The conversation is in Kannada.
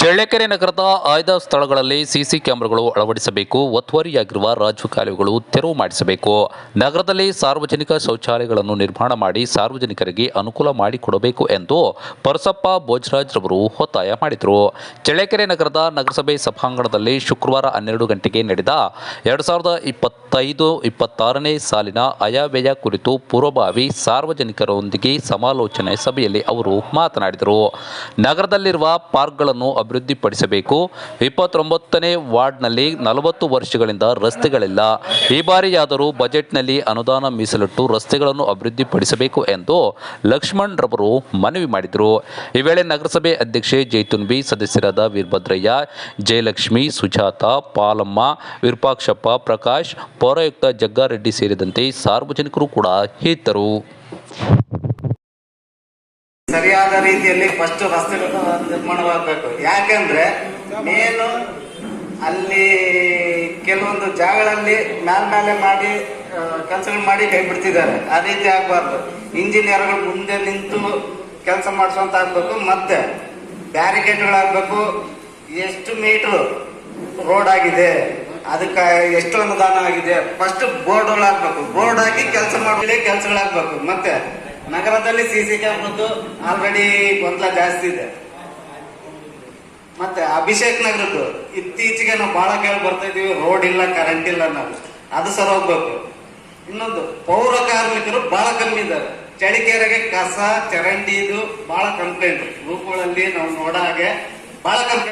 ಚಳ್ಳಕೆರೆ ನಗರದ ಆಯ್ದ ಸ್ಥಳಗಳಲ್ಲಿ ಸಿಸಿ ಕ್ಯಾಮೆರಾಗಳು ಅಳವಡಿಸಬೇಕು, ಒತ್ತುವರಿಯಾಗಿರುವ ರಾಜು ಕಾಲುವೆಗಳು ತೆರವು ಮಾಡಿಸಬೇಕು. ನಗರದಲ್ಲಿ ಸಾರ್ವಜನಿಕ ಶೌಚಾಲಯಗಳನ್ನು ನಿರ್ಮಾಣ ಮಾಡಿ ಸಾರ್ವಜನಿಕರಿಗೆ ಅನುಕೂಲ ಮಾಡಿಕೊಡಬೇಕು ಎಂದು ಪರಸಪ್ಪ ಭೋಜರಾಜ್ ರವರು ಒತ್ತಾಯ ಮಾಡಿದರು. ಚಳ್ಳಕೆರೆ ನಗರದ ನಗರಸಭೆ ಸಭಾಂಗಣದಲ್ಲಿ ಶುಕ್ರವಾರ ಹನ್ನೆರಡು ಗಂಟೆಗೆ ನಡೆದ ಎರಡು ಸಾವಿರದ ಇಪ್ಪತ್ತೈದು, ಇಪ್ಪತ್ತಾರನೇ ಸಾಲಿನ ಆಯವ್ಯಯ ಕುರಿತು ಪೂರ್ವಭಾವಿ ಸಾರ್ವಜನಿಕರೊಂದಿಗೆ ಸಮಾಲೋಚನೆ ಸಭೆಯಲ್ಲಿ ಅವರು ಮಾತನಾಡಿದರು. ನಗರದಲ್ಲಿರುವ ಪಾರ್ಕ್ಗಳನ್ನು ಅಭಿವೃದ್ಧಿಪಡಿಸಬೇಕು. ಇಪ್ಪತ್ತೊಂಬತ್ತನೇ ವಾರ್ಡ್ನಲ್ಲಿ ನಲವತ್ತು ವರ್ಷಗಳಿಂದ ರಸ್ತೆಗಳಿಲ್ಲ. ಈ ಬಾರಿಯಾದರೂ ಬಜೆಟ್ನಲ್ಲಿ ಅನುದಾನ ಮೀಸಲಿಟ್ಟು ರಸ್ತೆಗಳನ್ನು ಅಭಿವೃದ್ಧಿಪಡಿಸಬೇಕು ಎಂದು ಲಕ್ಷ್ಮಣ್ ರವರು ಮನವಿ ಮಾಡಿದರು. ಈ ವೇಳೆ ನಗರಸಭೆ ಅಧ್ಯಕ್ಷೆ ಜೈತುನ್ಬಿ ಸದಸ್ಯರಾದ ವೀರಭದ್ರಯ್ಯ, ಜಯಲಕ್ಷ್ಮಿ, ಸುಜಾತ, ಪಾಲಮ್ಮ, ವಿರೂಪಾಕ್ಷಪ್ಪ, ಪ್ರಕಾಶ್, ಪೌರಾಯುಕ್ತ ಜಗ್ಗಾರೆಡ್ಡಿ ಸೇರಿದಂತೆ ಸಾರ್ವಜನಿಕರು ಕೂಡ ಇದ್ದರು. ಸರಿಯಾದ ರೀತಿಯಲ್ಲಿ ಫಸ್ಟ್ ರಸ್ತೆಗಳು ನಿರ್ಮಾಣವಾಗಬೇಕು. ಯಾಕಂದ್ರೆ ಮೇನು ಅಲ್ಲಿ ಕೆಲವೊಂದು ಜಾಗಗಳಲ್ಲಿ ಮ್ಯಾಲ್ ಮೇಲೆ ಮಾಡಿ ಕೆಲಸಗಳು ಮಾಡಿ ಕೈ ಬಿಡ್ತಿದ್ದಾರೆ. ಆ ರೀತಿ ಆಗಬಾರ್ದು. ಇಂಜಿನಿಯರ್ಗಳು ಮುಂದೆ ನಿಂತು ಕೆಲಸ ಮಾಡಿಸುವಂತ ಆಗ್ಬೇಕು. ಮತ್ತೆ ಬ್ಯಾರಿಕೇಡ್ಗಳಾಗಬೇಕು ಎಷ್ಟು ಮೀಟರ್ ರೋಡ್ ಆಗಿದೆ, ಅದಕ್ಕೆ ಎಷ್ಟು ಅನುದಾನ ಆಗಿದೆ ಫಸ್ಟ್ ಬೋರ್ಡ್ಗಳು ಹಾಕ್ಬೇಕು ಬೋರ್ಡ್ ಹಾಕಿ ಕೆಲಸ ಮಾಡಲಿ ಕೆಲಸಗಳಾಗಬೇಕು. ಮತ್ತೆ ನಗರದಲ್ಲಿ ಸಿ ಸಿ ಕ್ಯಾಮ್ರದ್ದು ಆಲ್ರೆಡಿ ಗೊಂದಲ ಜಾಸ್ತಿ ಇದೆ. ಮತ್ತೆ ಅಭಿಷೇಕ್ ನಗರದ್ದು, ಇತ್ತೀಚೆಗೆ ನಾವು ಬಹಳ ಕೇಳಿ ಬರ್ತಾ ಇದೀವಿ ರೋಡ್ ಇಲ್ಲ ಕರೆಂಟ್ ಇಲ್ಲ ನಾವು ಅದು ಸರ್ ಹೋಗ್ಬೇಕು. ಇನ್ನೊಂದು, ಪೌರ ಕಾರ್ಮಿಕರು ಬಹಳ ಕಮ್ಮಿ ಇದ್ದಾರೆ. ಚಳಿಕೆರೆಗೆ ಕಸ, ಚರಂಡಿ, ಇದು ಬಹಳ ಕಂಪ್ಲೇಂಟ್ ಗ್ರೂಪ್ಗಳಲ್ಲಿ ನಾವು ನೋಡ ಹಾಗೆ ಬಹಳ ಕಂಪ್ಲೇಂಟ್